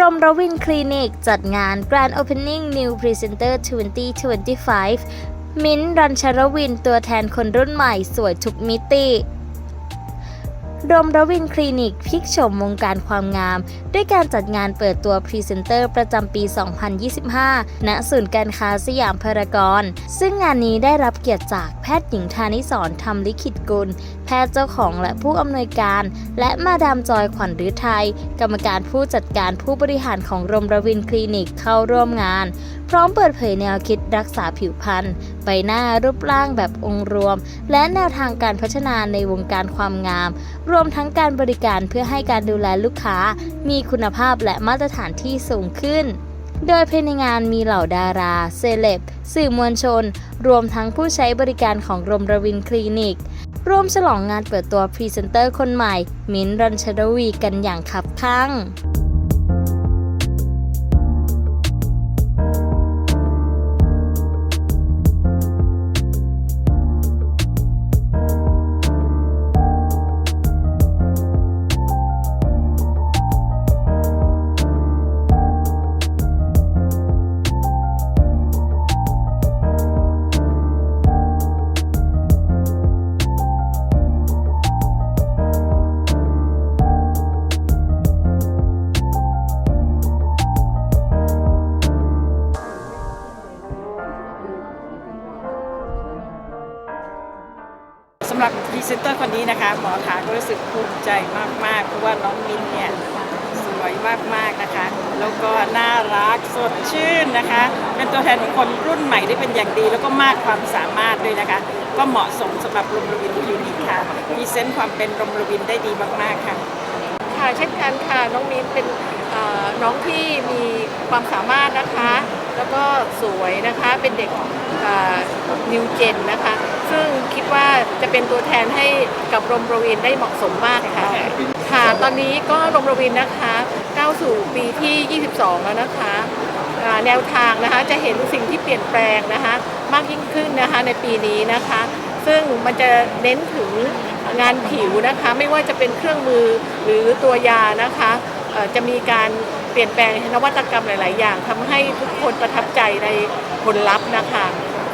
รมรวินคลินิก จัดงาน Grand Opening New Presenter 2025 มิ้นท์รัญชรวินตัวแทนคนรุ่นใหม่สวยทุกมิติ รมรวินคลินิกพลิกโฉมวงการความงาม ด้วยการจัดงานเปิดตัวพรีเซนเตอร์ประจำปี 2025 ณ ศูนย์การค้าสยามพารากอนซึ่งงานนี้ได้รับเกียรติจากแพทย์หญิงธานิสรธรรมลิขิตกุล แพทย์เจ้าของและผู้อำนวยการ และมาดามจอยขวัญฤทัยกรรมการผู้จัดการผู้บริหารของรมรวินคลินิกเข้าร่วมงาน ร้อมเปิดเผยแนวคิดรักษาผิวพรรณใบหน้ารูปร่างแบบองค์รวม และแนวทางการพัฒนาในวงการความงาม รวมทั้งการบริการเพื่อให้การดูแลลูกค้า มีคุณภาพและมาตรฐานที่สูงขึ้นโดยภายในงานมีเหล่าดารา เซเลบ สื่อมวลชน รวมทั้งผู้ใช้บริการของรมรวินคลินิก ร่วมฉลองงานเปิดตัวพรีเซนเตอร์คนใหม่ มิ้นรัญชรวีกันอย่างคับคั่ง สำหรับพรีเซนเตอร์คนนี้นะคะ หมอขาก็รู้สึกภูมิใจมากๆ เพราะว่าน้องมินเนี่ยสวยมากๆนะคะ แล้วก็น่ารักสดชื่นนะคะ เป็นตัวแทนของคนรุ่นใหม่ได้เป็นอย่างดี แล้วก็มากความสามารถด้วยนะคะ ก็เหมาะสมสำหรับรมรวินคลินิกค่ะพรีเซนต์ความเป็นรมรวินได้ดีมากๆค่ะ ค่ะเช่นกันค่ะน้องมิ้นเป็นเอ่อน้องที่มีความสามารถนะคะ สวยนะคะ เป็นเด็กนิวเจนนะคะ ซึ่งคิดว่าจะเป็นตัวแทนให้กับรมรวินได้เหมาะสมมากค่ะ ค่ะ ตอนนี้ก็รมรวินนะคะก้าวสู่ปีที่ 22 แล้วนะคะแนวทางนะคะจะเห็นสิ่งที่เปลี่ยนแปลงนะคะ มากยิ่งขึ้นนะคะในปีนี้นะคะ ซึ่งมันจะเน้นถึงงานผิวนะคะ ไม่ว่าจะเป็นเครื่องมือหรือตัวยานะคะจะมีการ เปลี่ยนแปลงนวัตกรรมหลาย ๆ อย่างทำให้ทุกคนประทับใจในผลลัพธ์นะคะ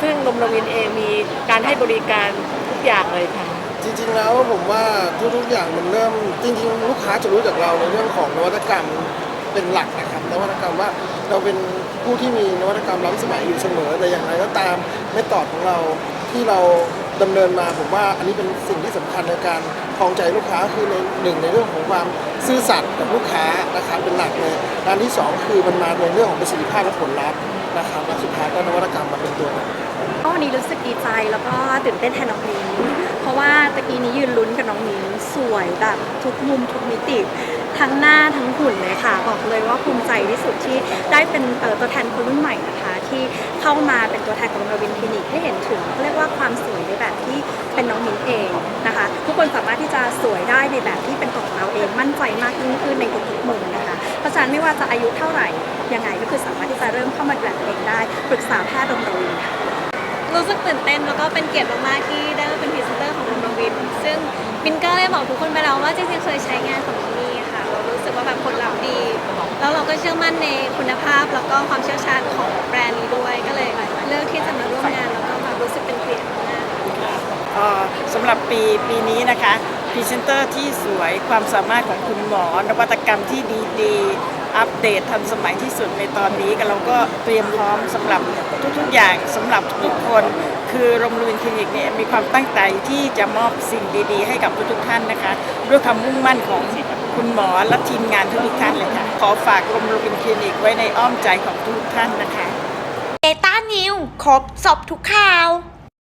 ซึ่งนมรวินเองมีการให้บริการทุกอย่างเลยค่ะ จริง ๆ แล้วผมว่าทุก ๆ อย่างมันเริ่มจริง ๆ ลูกค้าจะรู้จากเราในเรื่องของนวัตกรรมเป็นหลักนะครับนวัตกรรมว่าเราเป็นผู้ที่มีนวัตกรรมล้ำสมัยอยู่เสมอแต่อย่างไรก็ตามไม่ตอดของเราที่เรา ดำเนินมาผมว่าอันนี้เป็นสิ่งที่สำคัญในการครองใจลูกค้าคือในหนึ่งในเรื่องของความซื่อสัตย์กับลูกค้านะครับเป็นหลักเลยด้านที่สองคือมันมาในเรื่องของประสิทธิภาพและผลลัพธ์นะครับและสุดท้ายก็นวัตกรรมมาเป็นตัวหลัก ก็วันนี้รู้สึกดีใจแล้วก็ตื่นเต้นแทนน้องมิ้นเพราะว่าตะกี้นี้ยืนลุ้นกับน้องมิ้นสวยแบบทุกมุมทุกมิติ ทั้งหน้าทั้งหุ่นเลยค่ะ บอกเลยว่าภูมิใจที่สุดที่ได้เป็นเอ่อตัวแทนคนรุ่นใหม่นะคะ ที่เข้ามาเป็นตัวแทนของโรบินคลินิกให้เห็นถึงเขาเรียกว่าความสวยในแบบที่เป็นน้องมิ้นเองนะคะ ทุกคนสามารถที่จะสวยได้ในแบบที่เป็นของเราเองมั่นใจมากยิ่งขึ้นในทุกๆมุมนะคะเพราะฉะนั้นไม่ว่าจะอายุเท่าไหร่ยังไงก็คือสามารถที่จะเริ่มเข้ามาดูแลตัวเองได้ปรึกษาแพทย์โรงพยาบาลค่ะรู้สึกตื่นเต้นแล้วก็เป็นเกียรติมากๆที่ได้มาเป็นพรีเซนเตอร์ของโรงวินซึ่งบินก็ได้บอกทุกคนไปแล้วว่าจริงๆเคยใช้งานของ สึกว่าแบบผลลัพธ์ดี แล้วเราก็เชื่อมั่นในคุณภาพแล้วก็ความเชี่ยวชาญของแบรนด์นี้ด้วยก็เลยเลือกที่จะมาร่วมงานแล้วก็แบบรู้สึกเป็นเกียรติมากเอ่อสำหรับปีปีนี้นะคะพรีเซนเตอร์ที่สวยความสามารถของคุณหมอ นวัตกรรมที่ดีๆ อัปเดตทันสมัยที่สุดในตอนนี้ก็เราก็เตรียมพร้อมสำหรับทุกๆอย่างสำหรับทุกคน คือโรงเรียนคลินิกเนี่ยมีความตั้งใจที่จะมอบสิ่งดีๆ ให้กับทุกๆท่านนะคะ ด้วยความมุ่งมั่นของ คุณหมอและทีมงานทุกท่านเลยค่ะ ขอฝากโรงเรียนคลินิกไว้ในอ้อมใจของทุกท่านนะคะ เดต้านิวครบสอบทุกข่าว